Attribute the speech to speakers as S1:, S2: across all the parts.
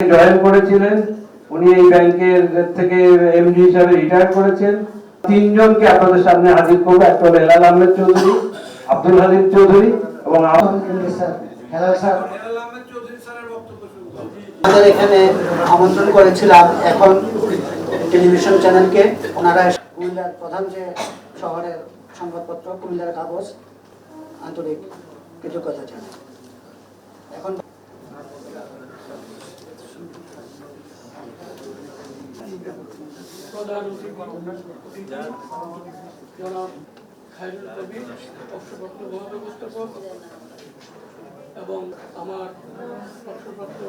S1: Join করেছিলেন উনি এই ব্যাংকের থেকে এমডি হিসাবে রিটায়ার করেছেন। তিনজনকে আপনাদের সামনে হাজির করব একটা হলো হেলাল আহমেদ চৌধুরী আব্দুল হালিম চৌধুরী এবং
S2: আমাদের এখানে আমন্ত্রণ করেছিলাম এখন টেলিভিশন চ্যানেলকে। ওনারা কুমিল্লার প্রধান যে শহরের সংবাদপত্র কুমিল্লার কাগজ আন্তরিক কৃতজ্ঞতা জানাই।
S3: এবং আমার অবসরপ্রাপ্ত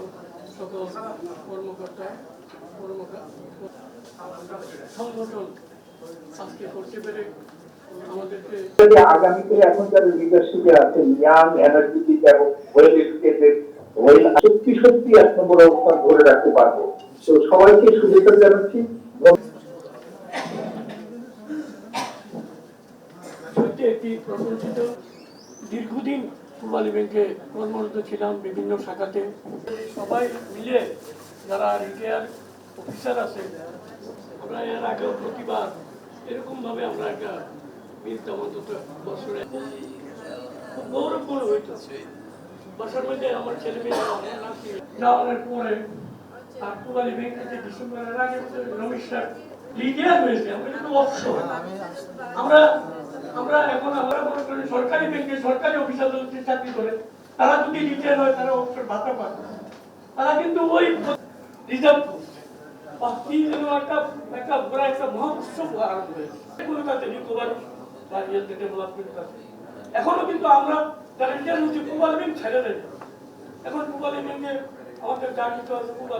S3: সকল কর্মকর্তা সংগঠন আজকে করতে পেরে
S4: আগামীতে এখন যারা লিডারশিপে আছেন ইয়াং এনার্জেটিক এবং সত্যি সত্যি এক নম্বর অবস্থান ধরে রাখতে পারব। তো সবাইকে শুভেচ্ছা জানাচ্ছি।
S3: একটি প্রশংসিত দীর্ঘদিন পূর্বালী ব্যাংকে কর্মরত ছিলাম বিভিন্ন শাখাতে। সবাই মিলে যারা রিটায়ার অফিসার আছে, আমরা এর আগেও প্রতিবার এরকমভাবে আমরা একটা মিলতাম অন্তত বছরে। গৌরব হইতো। বাসার মধ্যে আমার ছেলে মেয়ে যাওয়ার পরে আর ব্যাংক থেকে ডিসেম্বরের আগে স্যার রিটায়ার হয়েছে আমরা কিন্তু অবসর আমরা আমরা এখন আমরা মনে করি সরকারি ব্যাংকে সরকারি অফিসারদের যে চাকরি করে তারা যদি রিটায়ার হয় তারা অবসর ভাতা পায়। তারা কিন্তু ওই রিজার্ভ কি যেন একটা একটা বড় একটা মহোৎসব আরম্ভ হয়েছে। কলকাতা নিকোবর বা রিয়েল ডেভেলপমেন্ট আছে এখনও কিন্তু আমরা যারা হচ্ছে পূবালী ব্যাংক ছেড়ে দেয় এখন পূবালী ব্যাংকে আমাদের পূবালী